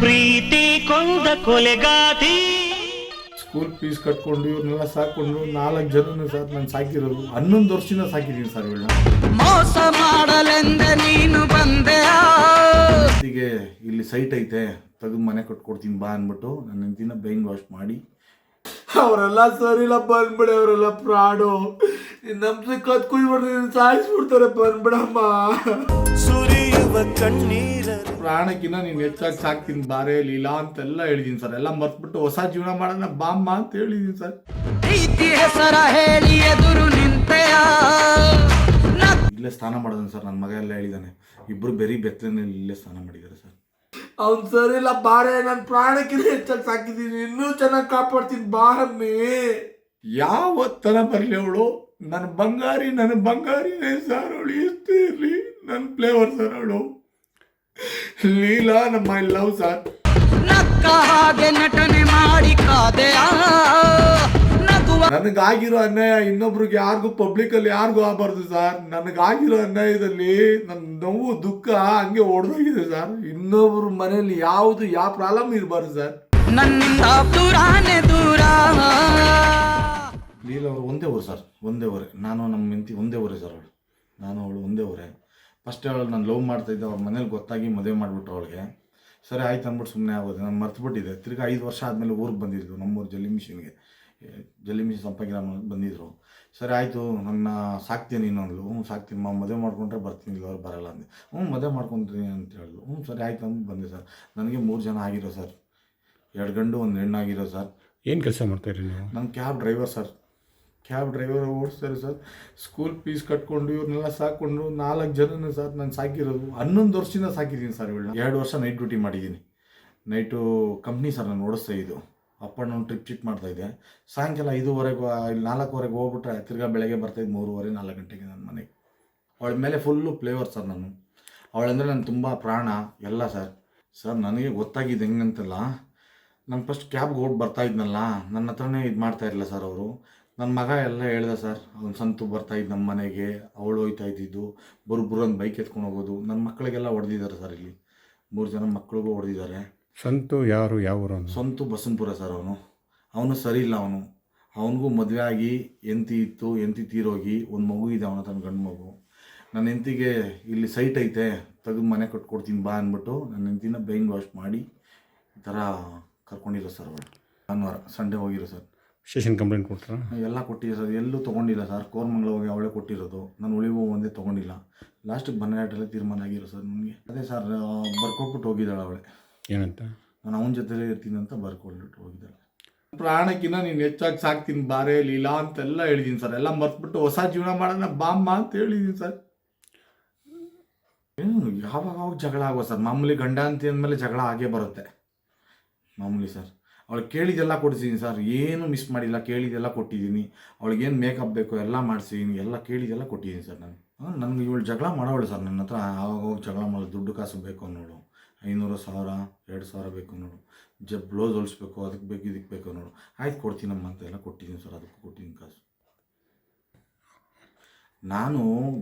ಪ್ರೀತಿ ಕೊಂದ ಕೊಲೆಗಾತಿ school fees ಕಟ್ಕೊಂಡು ಇವ್ರನ್ನೆಲ್ಲ ಸಾಕೊಂಡು ನಾಲ್ಕು ಜನನ ಸರ್ ನಾನು ಸಾಕಿರೋದು. ಹನ್ನೊಂದು ವರ್ಷದಿಂದ ಸಾಕಿದ್ದೀನಿ ಸರ್ ಇವಳನ್ನ ಮೋಸ ಮಾಡಲೆಂದೆ ನೀನು ಬಂದೆ ಹೀಗೆ ಇಲ್ಲಿ ಸೈಟ್ ಐತೆ. ತೆಗೆದು ಮನೆ ಕಟ್ಕೊಡ್ತೀನಿ ಬಾ ಅಂದ್ಬಿಟ್ಟು ನನ್ನ ದಿನ ಬೈಂಗ್ ವಾಶ್ ಮಾಡಿ. ಅವರೆಲ್ಲ ಸರಿಲ್ಲ ಬಂದ್ಬಿಡಿ ಅವರೆಲ್ಲ ಪ್ರಾಡು ನಮ್ದು ಕತ್ ಕುಯ್ಬಿಡ್ತೀನಿ ಸಾಯಿಸ್ಬಿಡ್ತಾರೆ ಬಂದ್ಬಿಡಮ್ಮ ಸುರಿಯುವ ಕಣ್ಣೀರ. ಪ್ರಾಣಕ್ಕಿನ್ನ ನೀನು ಹೆಚ್ಚಾಗಿ ಸಾಕ್ತೀನಿ ಬಾರೆ ಲೀಲಾ ಅಂತೆಲ್ಲ ಹೇಳಿದೀನಿ ಸರ್. ಎಲ್ಲ ಮರ್ತ್ಬಿಟ್ಟು ಹೊಸ ಜೀವನ ಮಾಡೋಣ ಬಾಮ್ಮ ಅಂತ ಹೇಳಿದೀನಿ ಸರ್. ಪ್ರೀತಿ ಹೆಸರ ಹೇಳಿ ಎದುರು ನಿಂತೆಯ. ಇಲ್ಲೇ ಸ್ನಾನ ಮಾಡಿದಾನೆ ಸರ್ ನನ್ನ ಮಗ ಎಲ್ಲ ಹೇಳಿದಾನೆ. ಇಬ್ರು ಬೆರಿ ಬೆತ್ತಲಿನಲ್ಲಿ ಇಲ್ಲೇ ಸ್ನಾನ ಮಾಡಿದ್ದಾರೆ ಸರ್. ಅವ್ನು ಸರಿ ಇಲ್ಲ ಬಾರೆ ನನ್ನ ಪ್ರಾಣಕ್ಕಿಂತ ಹೆಚ್ಚಾಗಿ ಸಾಕಿದ್ದೀನಿ. ಇನ್ನೂ ಚೆನ್ನಾಗಿ ಕಾಪಾಡ್ತೀನಿ ಬಾರಮ್ಮಿ. ಯಾವತ್ತನ ಬರಲಿ ಅವಳು? ನನ್ನ ಬಂಗಾರಿ ನನ್ನ ಬಂಗಾರಿ ಸರ್ ಅವಳು ಎಷ್ಟು ಇರಲಿ ನನ್ನ ಫ್ಲೇವರ್ ಸರ್ ಅವಳು. ಲೀಲಾ ನಮ್ಮ ಲವ್ ಸರ್. ನಕ್ಕ ಹಾಗೆ ನಟನೆ ಮಾಡಿ ಕಾದೆಯ? ನನಗಾಗಿರೋ ಅನ್ಯಾಯ ಇನ್ನೊಬ್ರಿಗೆ ಯಾರಿಗೂ ಪಬ್ಲಿಕಲ್ಲಿ ಯಾರಿಗೂ ಆಗಬಾರ್ದು ಸರ್. ನನಗಾಗಿರೋ ಅನ್ಯಾಯದಲ್ಲಿ ನನ್ನ ನೋವು ದುಃಖ ಹಂಗೆ ಹೊಡೆದೋಗಿದೆ ಸರ್. ಇನ್ನೊಬ್ರ ಮನೆಯಲ್ಲಿ ಯಾವುದು ಯಾವ ಪ್ರಾಬ್ಲಮ್ ಇರಬಾರ್ದು ಸರ್. ನನ್ನ ದೂರಾನೆ ದೂರ. ಲೀಲ ಅವರು ಒಂದೇ ಊರು ಸರ್. ಒಂದೇ ಊರೇ. ನಾನು ನಮ್ಮ ಮೆಂತಿ ಒಂದೇ ಊರೇ ಸರ್ ಅವಳು. ನಾನು ಅವಳು ಒಂದೇ ಊರೇ. ಫಸ್ಟ್ ಅವಳು ನಾನು ಲವ್ ಮಾಡ್ತಾಯಿದ್ದೆ ಅವ್ರ ಮನೇಲಿ ಗೊತ್ತಾಗಿ ಮದುವೆ ಮಾಡಿಬಿಟ್ರು ಅವಳಿಗೆ. ಸರಿ ಆಯ್ತು ಅಂದ್ಬಿಟ್ಟು ಸುಮ್ಮನೆ ಆಗೋದು. ನಾನು ಮರ್ತುಬಿಟ್ಟಿದ್ದೆ ತಿರ್ಗಿ ಐದು ವರ್ಷ ಆದಮೇಲೆ ಊರಿಗೆ ಬಂದಿದ್ದು ನಮ್ಮೂರು ಜಲ್ಲಿ ಮಿಷಿನ್ಗೆ. ಜಲ್ಲಿ ಮಿಷಿನ್ ಸಂಪಗ್ರಾಮ ಬಂದಿದ್ರು. ಸರಿ ಆಯಿತು ನನ್ನ ಸಾಕ್ತೀನಿ ನೀನು ಅಂದ್ಲು ಹ್ಞೂ ಸಾಕ್ತೀನಿ. ಮಾ ಮದುವೆ ಮಾಡ್ಕೊಂಡ್ರೆ ಬರ್ತೀನಿ. ಇಲ್ಲವ್ರು ಬರಲ್ಲ ಅಂದೆ. ಹ್ಞೂ ಮದುವೆ ಮಾಡ್ಕೊತೀನಿ ಅಂತ ಹೇಳಿದ್ರು ಹ್ಞೂ ಸರಿ ಆಯ್ತು ಅಂತ ಬಂದೆ ಸರ್. ನನಗೆ ಮೂರು ಜನ ಆಗಿರೋ ಸರ್. ಎರಡು ಗಂಡು ಒಂದು ಹೆಣ್ಣಾಗಿರೋ ಸರ್. ಏನು ಕೆಲಸ ಮಾಡ್ತಾಯಿರಿ ನೀವು? ನನ್ನ cab driver sir. Cab driver ಓಡಿಸ್ತಾರೆ sir. School fees ಕಟ್ಕೊಂಡು ಇವ್ರನ್ನೆಲ್ಲ ಸಾಕೊಂಡು ನಾಲ್ಕು ಜನನೇ ಸರ್ ನಾನು ಸಾಕಿರೋದು. ಹನ್ನೊಂದು ವರ್ಷದಿಂದ ಸಾಕಿದ್ದೀನಿ ಸರ್ ಇವಳನ್ನ. ಎರಡು ವರ್ಷ ನೈಟ್ ಡ್ಯೂಟಿ ಮಾಡಿದ್ದೀನಿ. ನೈಟು ಕಂಪ್ನಿ ಸರ್ ನಾನು ಓಡಿಸ್ತಾ ಇದ್ದು. Up and down trip chit ಮಾಡ್ತಾಯಿದ್ದೆ ಸಾಯಂಕಾಲ ಐದೂವರೆಗೆ ಇಲ್ಲಿ ನಾಲ್ಕುವರೆಗೆ ಹೋಗ್ಬಿಟ್ರೆ ತಿರ್ಗಾ ಬೆಳಗ್ಗೆ ಬರ್ತಾಯಿದ್ದು ಮೂರುವರೆ, ನಾಲ್ಕು ಗಂಟೆಗೆ ನನ್ನ ಮನೆಗೆ. ಅವಳ ಮೇಲೆ ಫುಲ್ಲು ಫ್ಲೇವರ್ ಸರ್ ನಾನು. ಅವಳಂದರೆ ನಾನು ತುಂಬ ಪ್ರಾಣ, ಎಲ್ಲ ಸರ್ ಸರ್ ನನಗೆ ಗೊತ್ತಾಗಿದೆ ಹೆಂಗಂತಲ್ಲ ನಾನು ಫಸ್ಟ್ ಕ್ಯಾಬ್ಗೆ ಹೋಗಿ ಬರ್ತಾ ಇದ್ನಲ್ಲ, ನನ್ನ ಹತ್ರನೇ ಇದು ಮಾಡ್ತಾ ಇರಲಿಲ್ಲ ಸರ್ ಅವರು. ನನ್ನ ಮಗ ಎಲ್ಲ ಹೇಳ್ದ ಸರ್ ಅವ್ನು ಸಂತು ಬರ್ತಾ ಇದ್ದು ನಮ್ಮ ಮನೆಗೆ, ಅವಳು ಹೋಯ್ತಾ ಇದ್ದಿದ್ದು ಬರು ಒಂದು ಬೈಕ್ ಎತ್ಕೊಂಡು ಹೋಗೋದು. ನನ್ನ ಮಕ್ಕಳಿಗೆಲ್ಲ ಹೊಡೆದಿದ್ದಾರೆ ಸರ್ ಇಲ್ಲಿ. ಮೂರು ಜನ ಮಕ್ಕಳಿಗೂ ಹೊಡೆದಿದ್ದಾರೆ. ಸಂತು ಯಾರು ಯಾವರು ಸಂತು ಸ್ವಂತ ಬಸಂಪುರ ಸರ್ ಅವನು. ಅವನು ಸರಿ ಇಲ್ಲ ಅವನು. ಅವನಿಗೂ ಮದುವೆ ಆಗಿ ಎಂತಿ ಇತ್ತು ಎಂತಿ ತೀರೋಗಿ ಒಂದು ಮಗು ಇದೆ ಅವನ ತನ್ನ ಗಂಡು ಮಗು. ನನ್ನ ಹೆಂಡತಿಗೆ ಇಲ್ಲಿ ಸೈಟ್ ಐತೆ ತೆಗೆದು ಮನೆ ಕಟ್ಕೊಡ್ತೀನಿ ಬಾ ಅಂದ್ಬಿಟ್ಟು ನನ್ನ ಹೆಂಡತಿನ ಬೈನ್ ವಾಶ್ ಮಾಡಿ ಈ ಥರ ಕರ್ಕೊಂಡಿರೋ ಸರ್ ಅವಳು ಭಾನುವಾರ ಸಂಡೇ ಹೋಗಿರೋ ಸರ್. ಸ್ಟೇಷನ್ ಕಂಪ್ಲೇಂಟ್ ಕೊಟ್ಟರು ಎಲ್ಲ ಕೊಟ್ಟಿದ್ದೆ ಸರ್ ಎಲ್ಲೂ ತೊಗೊಂಡಿಲ್ಲ ಸರ್. ಕೋರ್ಮಂಗ್ಲ ಹೋಗಿ ಅವಳೇ ಕೊಟ್ಟಿರೋದು. ನಾನು ಉಳಿವು ಒಂದೇ ತೊಗೊಂಡಿಲ್ಲ. ಲಾಸ್ಟಿಗೆ ಬನ್ನಾಟಲ್ಲೇ ತೀರ್ಮಾನ ಆಗಿರೋ ಸರ್ ನನಗೆ. ಅದೇ ಸರ್ ಬರ್ಕೊಟ್ಬಿಟ್ಟು ಹೋಗಿದ್ದಾಳೆ ಅವಳೆ. ಏನಂತ? ನಾನು ಅವನ ಜೊತೆಲೇ ಇರ್ತೀನಿ ಅಂತ ಬರ್ಕೊಳ್ಬಿಟ್ಟು ಹೋಗಿದ್ದಾಳೆ. ಪ್ರಾಣಕ್ಕಿಂತ ನೀನು ಹೆಚ್ಚಾಗಿ ಸಾಕ್ತೀನಿ, ಬಾರೆ, ಲೀಲಾ ಅಂತೆಲ್ಲ ಹೇಳಿದ್ದೀನಿ ಸರ್. ಎಲ್ಲ ಮರ್ತ್ಬಿಟ್ಟು ಹೊಸ ಜೀವನ ಮಾಡೋಣ, ಬಾಮ್ಮ ಅಂತ ಹೇಳಿದ್ದೀನಿ ಸರ್. ಏನು ಯಾವಾಗ ಯಾವಾಗ ಜಗಳ ಆಗೋ ಸರ್? ಮಾಮೂಲಿ ಗಂಡ ಅಂತ ಅಂದಮೇಲೆ ಜಗಳ ಆಗೇ ಬರುತ್ತೆ. ಮಾಮೂಲಿ ಸರ್. ಅವಳು ಕೇಳಿದೆಲ್ಲ ಕೊಡ್ಸಿದ್ದೀನಿ ಸರ್. ಏನು ಮಿಸ್ ಮಾಡಿಲ್ಲ, ಕೇಳಿದೆಲ್ಲ ಕೊಟ್ಟಿದ್ದೀನಿ ಅವಳಿಗೇನು ಮೇಕಪ್ ಬೇಕು ಎಲ್ಲ ಮಾಡಿಸಿದ್ದೀನಿ ಎಲ್ಲ ಕೇಳಿದೆಲ್ಲ ಕೊಟ್ಟಿದ್ದೀನಿ ಸರ್ ನಾನು. ನನಗೆ ಇವಳು ಜಗಳ ಮಾಡೋಳು ಸರ್ ನನ್ನ ಹತ್ರ. ಆವಾಗ ಜಗಳ ಮಾಡೋಳು, ದುಡ್ಡು ಕಾಸು ಬೇಕು ಅನ್ನೋಳು ಐನೂರು ಸಾವಿರ, ಎರಡು ಸಾವಿರ ಬೇಕು ನೋಡು. ಜ, ಬ್ಲೌಸ್ ಹೊಲಿಸ್ಬೇಕು ಅದಕ್ಕೆ ಬೇಕು ಇದಕ್ಕೆ ಬೇಕು ನೋಡು. ಆಯ್ತು ಕೊಡ್ತೀನಮ್ಮ ಅಂತ ಎಲ್ಲ ಕೊಟ್ಟಿದ್ದೀನಿ ಸರ್, ಅದಕ್ಕೆ ಕೊಟ್ಟಿದ್ದೀನಿ ಕಾಸು. ನಾನು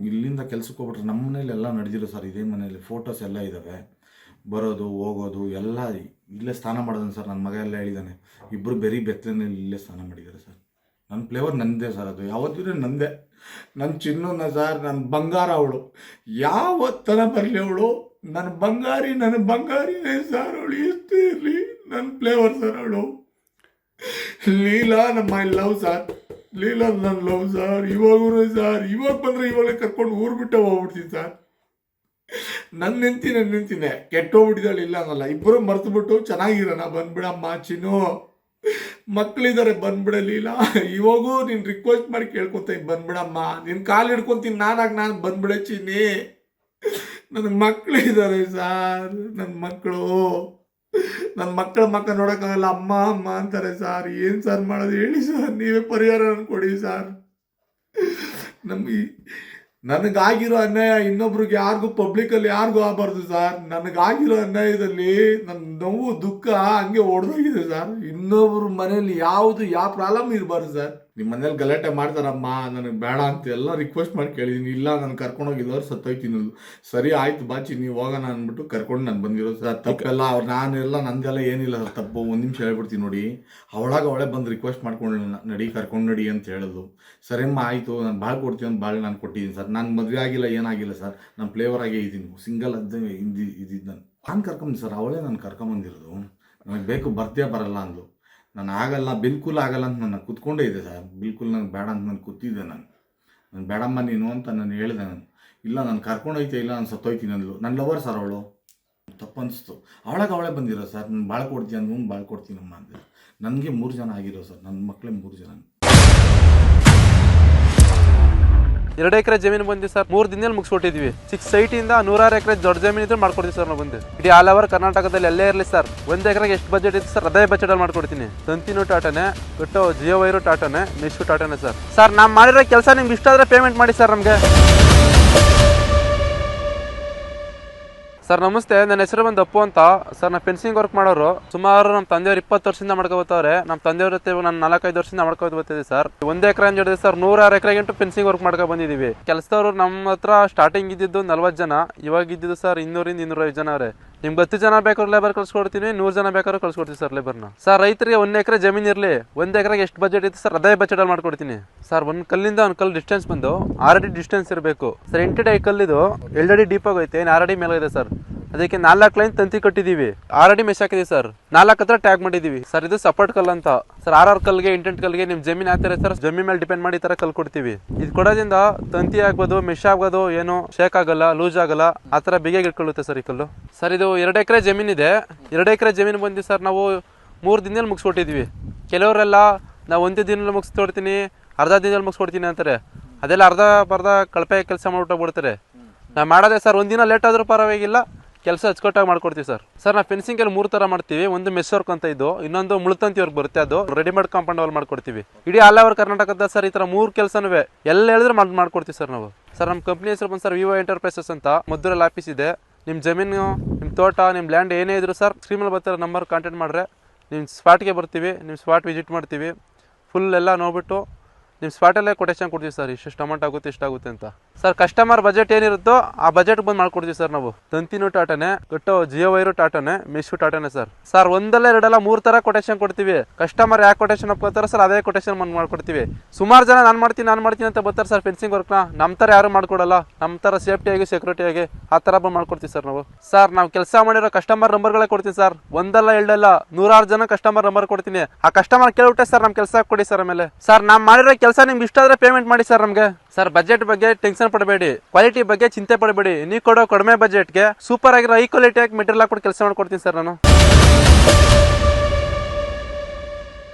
ಇಲ್ಲಿಂದ ಕೆಲ್ಸಕ್ಕೆ ಹೋಗ್ಬಿಟ್ರೆ ನಮ್ಮ ಮನೇಲಿ ಎಲ್ಲ ನಡೆದಿರೋ ಸರ್, ಇದೇ ಮನೇಲಿ ಫೋಟೋಸ್ ಎಲ್ಲ ಇದ್ದಾವೆ ಬರೋದು, ಹೋಗೋದು, ಎಲ್ಲ ಇಲ್ಲೇ ಸ್ನಾನ ಮಾಡೋದನ್ನು ಸರ್ ನನ್ನ ಮಗ ಎಲ್ಲ ಹೇಳಿದ್ದಾನೆ ಇಬ್ಬರು ಬೆರಿ ಬೆತ್ತಲಿನಲ್ಲಿ ಇಲ್ಲೇ ಸ್ನಾನ ಮಾಡಿದ್ದಾರೆ ಸರ್. ನನ್ನ ಫ್ಲೇವರ್ ನಂದೇ ಸರ್ ಅದು. ಯಾವತ್ತಿದ್ರೆ ನಂದೇ. ನನ್ನ ಚಿನ್ನನ ಸರ್ ನನ್ನ ಬಂಗಾರ ಅವಳು. ಯಾವತ್ತನ ಬರಲಿ ಅವಳು? ನನ್ನ ಬಂಗಾರಿ ನನ್ನ ಬಂಗಾರಿ ಸರ್ ಅವಳು ಎಷ್ಟು ಇರಲಿ ನನ್ನ ಫ್ಲೇವರ್ ಸರ್ ಅವಳು ಲೀಲಾ, ನಮ್ಮ ಮೈ ಲವ್ ಸಾರ್ ಲೀಲಾ ನನ್ನ ಲವ್ ಸಾರ್ ಇವಾಗೂ ಸಾರ್ ಇವಾಗ ಬಂದರೆ ಇವಾಗಲೇ ಕರ್ಕೊಂಡು ಊರು ಬಿಟ್ಟು ಹೋಗ್ಬಿಡ್ತೀನಿ ಸರ್ ನನ್ನ ನಿಂತಿ ನನ್ನ ನಿಂತಿನೇ ಕೆಟ್ಟೋಗ್ಬಿಟ್ಟಿದ್ದಾಳೆ, ಇಲ್ಲ ಅನ್ನಲ್ಲ. ಇಬ್ಬರು ಮರ್ತು ಬಿಟ್ಟು ಚೆನ್ನಾಗಿರೋಣ. ಬಂದ್ಬಿಡಮ್ಮ, ಚಿನ್ನು. ಮಕ್ಕಳಿದ್ದಾರೆ ಬಂದ್ಬಿಡ ಲೀಲಾ. ಇವಾಗೂ ನೀನು ರಿಕ್ವೆಸ್ಟ್ ಮಾಡಿ ಕೇಳ್ಕೊತೀನಿ ಬಂದ್ಬಿಡಮ್ಮ. ನಿನ್ನ ಕಾಲು ಹಿಡ್ಕೊತೀನಿ, ನಾನಾಗಿ ನಾನು ಬಂದ್ಬಿಡೆ, ಚಿನ್ನಿ. ನನ್ನ ಮಕ್ಕಳು ಇದ್ದಾರೆ ಸಾರ್ ನನ್ನ ಮಕ್ಕಳು ನನ್ನ ಮಕ್ಕಳ ಮಕ್ಕ ನೋಡೋಕ್ಕಾಗಲ್ಲ, ಅಮ್ಮ ಅಮ್ಮ ಅಂತಾರೆ ಸಾರ್. ಏನು ಸರ್ ಮಾಡೋದು? ಹೇಳಿ ಸರ್, ನೀವೇ ಪರಿಹಾರ ಕೊಡಿ ಸಾರ್. ನಮಗೆ ನನಗಾಗಿರೋ ಅನ್ಯಾಯ ಇನ್ನೊಬ್ರಿಗೆ ಯಾರಿಗೂ ಪಬ್ಲಿಕಲ್ಲಿ ಯಾರಿಗೂ ಆಗಬಾರ್ದು ಸರ್. ನನಗಾಗಿರೋ ಅನ್ಯಾಯದಲ್ಲಿ ನನ್ನ ನೋವು, ದುಃಖ ಹಂಗೆ ಹೊಡೆದೋಗಿದೆ ಸರ್. ಇನ್ನೊಬ್ರ ಮನೆಯಲ್ಲಿ ಯಾವುದು, ಯಾವ ಪ್ರಾಬ್ಲಮ್ ಇರಬಾರ್ದು ಸರ್. ನಿಮ್ಮ ಮನೇಲಿ ಗಲಾಟೆ ಮಾಡ್ತಾರಮ್ಮ ನನಗೆ ಬೇಡ ಅಂತ ಎಲ್ಲ ರಿಕ್ವೆಸ್ಟ್ ಮಾಡಿ ಕೇಳಿದೀನಿ. ಇಲ್ಲ, ನಾನು ಕರ್ಕೊಂಡೋಗಿದ್ದವ್ರು ಸತ್ತೋಯ್ತೀನಿ. ಸರಿ, ಆಯ್ತು ಬಾಚಿ, ನೀವು ಹೋಗೋಣ ಅಂದ್ಬಿಟ್ಟು ಕರ್ಕೊಂಡು ನಾನು ಬಂದಿರೋದು. ಸರ್ ತಪ್ಪೆಲ್ಲ, ಅವ್ರು ನಾನೆಲ್ಲ ನಂದೆಲ್ಲ ಏನಿಲ್ಲ ಸರ್, ತಪ್ಪು. ಒಂದು ನಿಮಿಷ ಹೇಳ್ಬಿಡ್ತೀನಿ ನೋಡಿ. ಅವಳಾಗ ಅವಳೇ ಬಂದು ರಿಕ್ವೆಸ್ಟ್ ಮಾಡ್ಕೊಂಡು ನಡಿ, ಕರ್ಕೊಂಡು ನಡಿ ಅಂತ ಹೇಳೋದು. ಸರಿಯಮ್ಮ ಆಯಿತು. ನಾನು ಭಾಳ ಕೊಡ್ತೀನಿ ಅಂತ ಭಾಳ ನಾನು ಕೊಟ್ಟಿದ್ದೀನಿ ಸರ್. ನಾನು ಮದುವೆ ಆಗಿಲ್ಲ, ಏನಾಗಿಲ್ಲ ಸರ್. ನಾನು ಫ್ಲೇವರ್ ಆಗೇ ಇದ್ದೀನಿ ಸಿಂಗಲ್ ಅದ್ದು ಇದ್ದಿದ್ದು ನಾನು. ನಾನು ಕರ್ಕೊಂಬಂದು, ಸರ್, ಅವಳೇ ನಾನು ಕರ್ಕೊಂಬಂದಿರೋದು. ನನಗೆ ಬೇಕು ಬರ್ತೇ ಬರಲ್ಲ ಅಂದ್ಲು. ನಾನು ಆಗಲ್ಲ, ಬಿಲ್ಕುಲ್ ಆಗಲ್ಲ ಅಂತ ನನ್ನ ಕೂತ್ಕೊಂಡೇ ಇದೆ ಸರ್. ಬಿಲ್ಕುಲ್ ನನಗೆ ಬೇಡ ಅಂತ ನಾನು ಕೂತಿದ್ದೆ ನಾನು. ನಾನು ಬೇಡಮ್ಮ ನೀನು ಅಂತ ನಾನು ಹೇಳಿದೆ ನಾನು. ಇಲ್ಲ, ನಾನು ಕರ್ಕೊಂಡೋಯ್ತೆ ಇಲ್ಲ, ನಾನು ಸತ್ತೋಯ್ತೀನಿ ಅಂದ್ಲು. ನನ್ನ ಲವರ್ ಸರ್ ಅವಳು. ತಪ್ಪು ಅನಿಸ್ತು. ಅವಳಾಗ ಅವಳೇ ಬಂದಿರೋ ಸರ್. ನಾನು ಭಾಳ ಕೊಡ್ತೀನಿ ಅಂದ್ ಭಾಳ ಕೊಡ್ತೀನಮ್ಮ ಅಂತ ನನಗೆ ಮೂರು ಜನ ಆಗಿರೋ ಸರ್. ನನ್ನ ಮಕ್ಕಳೇ ಮೂರು ಜನ. ಎರಡು ಎಕರೆ ಜಮೀನು ಬಂದಿವಿ ಸರ್. ಮೂರು ದಿನದಲ್ಲಿ ಮುಗಿಸ್ಕೊಟ್ಟಿದ್ವಿ. ಸಿಕ್ಸ್ ಸೈಟಿಂದ ನೂರಾರು ಎಕರೆ ದೊಡ್ಡ ಜಮೀನು ಇದ್ರೆ ಮಾಡ್ಕೊಡ್ತೀವಿ ಸರ್ ನಾವು ಬಂದು. ಇಡೀ ಆಲ್ ಓವರ್ ಕರ್ನಾಟಕದಲ್ಲಿ ಎಲ್ಲೇ ಇರಲಿ ಸರ್. ಒಂದು ಎಕರೆಗೆ ಎಷ್ಟು ಬಜೆಟ್ ಇತ್ತು ಸರ್? ಅದೇ ಬಜೆಟಲ್ಲಿ ಮಾಡ್ಕೊಡ್ತೀನಿ. ತಂತಿನೂ ಟಾಟಾನೆ ಬಿಟ್ಟು ಜಿಯೋ ವೈರು ಟಾಟಾನೆ ಮೆಶು ಟಾಟಾನೆ ಸರ್. ಸರ್, ನಾವು ಮಾಡಿರೋ ಕೆಲಸ ನಿಮ್ಗೆ ಇಷ್ಟ ಆದರೆ ಪೇಮೆಂಟ್ ಮಾಡಿ ಸರ್ ನಮಗೆ. ಸರ್, ನಮಸ್ತೆ. ನನ್ನ ಹೆಸರು ಬಂದು ಅಪ್ಪು ಅಂತ. ಸರ್, ನಾನು ಫೆನ್ಸಿಂಗ್ ವರ್ಕ್ ಮಾಡೋರು. ಸುಮಾರು ನಮ್ಮ ತಂದೆಯವ್ರು ಇಪ್ಪತ್ತು ವರ್ಷದಿಂದ ಮಾಡ್ಕೋಬೋತಾವ್ರೆ ನಮ್ಮ ತಂದೆಯವ್ರ ಜೊತೆ ನಾನು ನಾಲ್ಕೈದು ವರ್ಷದಿಂದ ಮಾಡ್ಕೋದು ಸರ್. ಒಂದೇ ಎಕರೆ ಅಂತ ಹೇಳಿದ್ರೆ ಸರ್. ನೂರಾರು ಎಕರೆ ಗಂಟು ಫೆನ್ಸಿಂಗ್ ವರ್ಕ್ ಮಾಡ್ಕೊ ಬಂದಿದ್ದೀವಿ ಕೆಲಸದವರು ನಮ್ಮ ಹತ್ರ ಸ್ಟಾರ್ಟಿಂಗ್ ಇದ್ದಿದ್ದು ನಲ್ವತ್ತು ಜನ. ಇವಾಗ ಇದ್ದಿದ್ದು ಸರ್, ಇನ್ನೂರಿಂದ ಇನ್ನೂರೈದು ಜನ ಅವರೇ. ನಿಮ್ಗೆ ಹತ್ತು ಜನ ಬೇಕಾದ್ರೆ ಲೇಬರ್ ಕಳ್ಸ್ಕೊಡ್ತೀನಿ, ನೂರು ಜನ ಬೇಕಾದ್ರೂ ಕಳ್ಸ್ಕೊಡ್ತೀವಿ ಸರ್ ಲೇಬರ್ನ ಸರ್ ರೈತರಿಗೆ ಒಂದು ಎಕರೆ ಜಮೀನು ಇರಲಿ, ಒಂದು ಎಕರೆಗೆ ಎಷ್ಟು ಬಜೆಟ್ ಇತ್ತು ಸರ್ ಅದೇ ಬಜೆಟಲ್ಲಿ ಮಾಡ್ಕೊಡ್ತೀನಿ. ಸರ್ ಒಂದು ಕಲ್ಲಿಂದ ಒಂದು ಕಲ್ಲು ಡಿಸ್ಟೆನ್ಸ್ ಬಂದು ಆರ್ ಅಡಿ ಡಿಸ್ಟೆನ್ಸ್ ಇರಬೇಕು. ಸರ್ ಎಂಟು ಅಡಿ ಕಲ್ಲಿದು ಎರಡು ಅಡಿ ಡೀಪ್ ಆಗೋಯ್ತೆ ಆರು ಅಡಿ ಮೇಲೆ ಇದೆ ಸರ್ ಅದಕ್ಕೆ ನಾಲ್ಕು ಲೈನ್ ತಂತಿ ಕಟ್ಟಿದೀವಿ ಆರ್ ಮೆಶ್ ಹಾಕಿದೀವಿ ಸರ್. ನಾಲ್ಕು ಹತ್ರ ಟ್ಯಾಗ್ ಮಾಡಿದೀವಿ ಸರ್, ಇದು ಸಪೋರ್ಟ್ ಕಲ್ ಅಂತ. ಸರ್, ಆರ್ ಆರ್ ಕಲ್ಗೆ ಇಂಟೆಂಟ್ ಕಲ್ಗೆ ನಿಮ್ ಜಮೀನ್ ಹಾಕ್ತಾರೆ ಸರ್. ಜಮೀನ್ ಮೇಲೆ ಡಿಪೆಂಡ್ ಮಾಡಿ ತರ ಕಲ್ ಕೊಡ್ತೀವಿ. ಇದು ಕೊಡೋದ್ರಿಂದ ತಂತಿ ಆಗ್ಬೋದು ಮೆಶ್ ಆಗ್ಬೋದು, ಏನು ಶೇಕ್ ಆಗಲ್ಲ ಲೂಸ್ ಆಗಲ್ಲ, ಆ ತರ ಇಟ್ಕೊಳ್ಳುತ್ತೆ ಸರ್ ಈ ಕಲ್ಲು. ಸರ್, ಇದು ಎರಡು ಎಕರೆ ಜಮೀನ್ ಇದೆ. ಎರಡು ಎಕರೆ ಜಮೀನು ಬಂದು ಸರ್, ನಾವು ಮೂರು ದಿನದಲ್ಲಿ ಮುಗಿಸ್ಕೊಟ್ಟಿದ್ವಿ ಕೆಲವರೆಲ್ಲ ನಾವು ಒಂದೇ ದಿನದಲ್ಲಿ ಮುಗಿಸ್ಕೊಡ್ತೀನಿ, ಅರ್ಧ ದಿನದಲ್ಲಿ ಮುಗಿಸ್ಕೊಡ್ತೀನಿ ಅಂತಾರೆ. ಅದೆಲ್ಲ ಅರ್ಧ ಬರ್ಧ ಕಳಪೆ ಕೆಲಸ ಮಾಡ್ಬಿಟ್ಟು ಬಿಡ್ತಾರೆ. ನಾವು ಮಾಡೋದೇ ಸರ್, ಒಂದಿನ ಲೇಟ್ ಆದರೂ ಪರವಾಗಿಲ್ಲ. ಕೆಲಸ ಅಚ್ಚುಕಟ್ಟಾಗಿ ಮಾಡ್ಕೊಡ್ತೀವಿ ಸರ್. ಸರ್, ನಾವು ಫೆನ್ಸಿಂಗ್ ಅಲ್ಲಿ ಮೂರು ತರ ಮಾಡ್ತೀವಿ. ಒಂದು ಮೆಸ್ ವರ್ಕ್ ಅಂತ ಇದ್ದು ಇನ್ನೊಂದು ಮುಳ್ತಂತಿ ವರ್ಕ್ ಬರುತ್ತೆ ಅದು. ರೆಡಿಮೇಡ್ ಕಾಂಪೌಂಡ್ ಅಲ್ಲಿ ಮಾಡ್ಕೊಡ್ತೀವಿ. ಇಡೀ ಆಲ್ ಓವರ್ ಕರ್ನಾಟಕದ ಸರ್, ಈ ತರ ಮೂರು ಕೆಲಸನೂ ಎಲ್ಲ ಹೇಳಿದ್ರೆ ಮಾಡ್, ಮಾಡ್ಕೊಡ್ತೀವಿ ಸರ್ ನಾವು. ಸರ್ ನಮ್ಮ ಕಂಪ್ನಿ ಹೆಸರು ಬಂದು ಸರ್ ವಿವೋ ಎಂಟರ್ಪ್ರೈಸಸ್ ಅಂತ. ಮದ್ದೂರಲ್ಲಿ ಆಫೀಸ್ ಇದೆ. ನಿಮ್ಮ ಜಮೀನು ನಿಮ್ಮ ತೋಟ ನಿಮ್ಮ ಲ್ಯಾಂಡ್ ಏನೇ ಇದ್ರು ಸರ್ ಸ್ಕ್ರೀಮಲ್ಲಿ ಬರ್ತಾರೆ ನಂಬರ್ ಕಾಂಟ್ಯಾಕ್ಟ್ ಮಾಡ್ರೆ ನಿಮ್ಮ ಸ್ಪಾಟ್ಗೆ ಬರ್ತೀವಿ. ನಿಮ್ಮ ಸ್ಪಾಟ್ ವಿಸಿಟ್ ಮಾಡ್ತೀವಿ. ಫುಲ್ ಎಲ್ಲ ನೋಡ್ಬಿಟ್ಟು ನಿಮ್ಮ ಸ್ಪಾಟಲ್ಲೇ ಕೊಟೇಶನ್ ಕೊಡ್ತೀವಿ ಸರ್ ಇಷ್ಟು ಅಮೌಂಟ್ ಆಗುತ್ತೆ ಇಷ್ಟಾಗುತ್ತೆ ಅಂತ. ಸರ್ ಕಸ್ಟಮರ್ ಬಜೆಟ್ ಏನಿರುತ್ತೋ ಆ ಬಜೆಟ್ ಬಂದು ಮಾಡ್ಕೊಡ್ತೀವಿ ಸರ್ ನಾವು. ತಂತಿನೂ ಟಾಟಾನೆ ಕಟ್ಟೋ ಜಿಯೋ ವೈರು ಟಾಟಾನೆ ಮಿಶು ಟಾಟಾನೆ ಸರ್ ಸರ್ ಒಂದಲ್ಲ, ಎರಡಲ್ಲ, ಮೂರು ಥರ ಕೊಟೇಶನ್ ಕೊಡ್ತೀವಿ. ಕಸ್ಟಮರ್ ಯಾಕೆ ಕೊಟೇಶನ್ ಒಪ್ಕೋತಾರೋ ಸರ್ ಅದೇ ಕೊಟೇಶನ್ ಬಂದು ಮಾಡ್ಕೊಡ್ತೀವಿ. ಸುಮಾರು ಜನ ನಾನು ಮಾಡ್ತೀನಿ ನಾನು ಮಾಡ್ತೀನಿ ಅಂತ ಬರ್ತಾರೆ ಸರ್ ಫೆನ್ಸಿಂಗ್ ವರ್ಕ್ನ ನಮ್ಮ ಥರ ಯಾರು ಮಾಡ್ಕೊಡಲ್ಲ. ನಮ್ಮ ಥರ ಸೇಫ್ಟಿಯಾಗಿ ಸೆಕ್ಯೂರಿಟಿಯಾಗಿ ಆ ಥರ ಬಂದು ಮಾಡ್ಕೊಡ್ತೀವಿ ಸರ್ ನಾವು. ಸರ್ ನಾವು ಕೆಲಸ ಮಾಡಿರೋ ಕಸ್ಟಮರ್ ನಂಬರ್ಗಳೇ ಕೊಡ್ತೀನಿ ಸರ್ ಒಂದಲ್ಲ, ಎರಡಲ್ಲ, ನೂರಾರು ಜನ ಕಸ್ಟಮರ್ ನಂಬರ್ ಕೊಡ್ತೀನಿ. ಆ ಕಸ್ಟಮರ್ ಕೇಳಿಬಿಟ್ಟೆ ಸರ್ ನಮ್ಮ ಕೆಲಸ ಕೊಡಿ ಸರ್ ಆಮೇಲೆ. ಸರ್ ನಾವು ಮಾಡಿರೋ ಕೆಲಸ ನಿಮ್ಗೆ ಇಷ್ಟ ಆದ್ರೆ ಪೇಮೆಂಟ್ ಮಾಡಿ ಸರ್ ನಮಗೆ. ಸರ್ ಬಜೆಟ್ ಬಗ್ಗೆ ಟೆನ್ಷನ್ ಪಡಬೇಡಿ. ಕ್ವಾಲಿಟಿ ಬಗ್ಗೆ ಚಿಂತೆ ಪಡಬೇಡಿ. ನೀವು ಕೊಡೋ ಕಡಿಮೆ ಬಜೆಟ್ಗೆ ಸೂಪರ್ ಆಗಿರೋ ಹೈ ಕ್ವಾಲಿಟಿ ಆಗಿ ಮೆಟೀರಿಯಲ್ ಹಾಕ್ಬಿಟ್ಟು ಕೆಲಸ ಮಾಡ್ಕೊಡ್ತೀನಿ ಸರ್ ನಾನು.